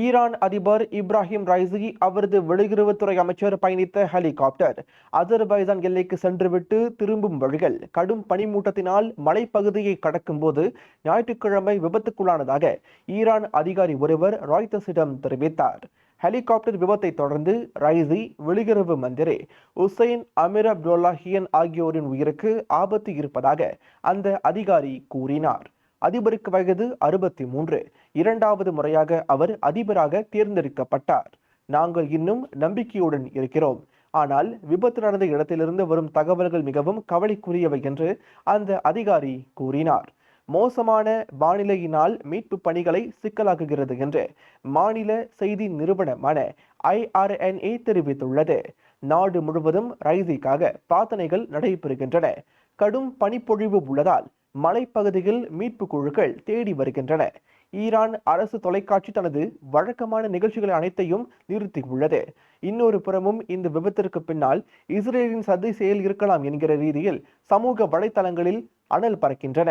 Iran அதிபர் Ebrahim Raisi அவரது வெளியுறவுத்துறை அமைச்சர் பயணித்த ஹெலிகாப்டர். அஜர்பைஜான் எல்லைக்கு சென்றுவிட்டு திரும்பும் வழிகள். கடும் பனிமூட்டத்தினால் மலைப்பகுதியை கடக்கும்போது ஞாயிற்றுக்கிழமை விபத்துக்குள்ளானதாக ஈரான் அதிகாரி ஒருவர் ராய்டர்ஸிடம் தெரிவித்தார். ஹெலிகாப்டர் விபத்தை தொடர்ந்து ரைசி வெளியுறவு மந்திரி உசைன் அமீர் அப்துல்லாஹியன் ஆகியோரின் உயிருக்கு ஆபத்து இருப்பதாக அந்த அதிகாரி கூறினார். அதிபருக்கு வயது அறுபத்தி மூன்று இரண்டாவது முறையாக அவர் அதிபராக தேர்ந்தெடுக்கப்பட்டார். நாங்கள் இன்னும் நம்பிக்கையுடன் இருக்கிறோம். ஆனால் விபத்து நடந்த இடத்திலிருந்து வரும் தகவல்கள் மிகவும் கவலைக்குரியவை என்று அந்த அதிகாரி கூறினார். மோசமான வானிலையினால் மீட்பு பணிகளை சிக்கலாக்குகிறது என்று மாநில செய்தி நிறுவனமான ஐஆர்என்ஏ தெரிவித்துள்ளது. நாடு முழுவதும் ரைசிக்காக பிரார்த்தனைகள் நடைபெறுகின்றன. கடும் பனிப்பொழிவு உள்ளதால் மலைப்பகுதியில் மீட்பு குழுக்கள் தேடி வருகின்றன. ஈரான் அரசு தொலைக்காட்சி தனது வழக்கமான நிகழ்ச்சிகள் அனைத்தையும் நிறுத்தியுள்ளது. இன்னொரு புறமும் இந்த விபத்திற்கு பின்னால் இஸ்ரேலின் சதி செயல் இருக்கலாம் என்கிற ரீதியில் சமூக வலைத்தளங்களில் அனல் பறக்கின்றன.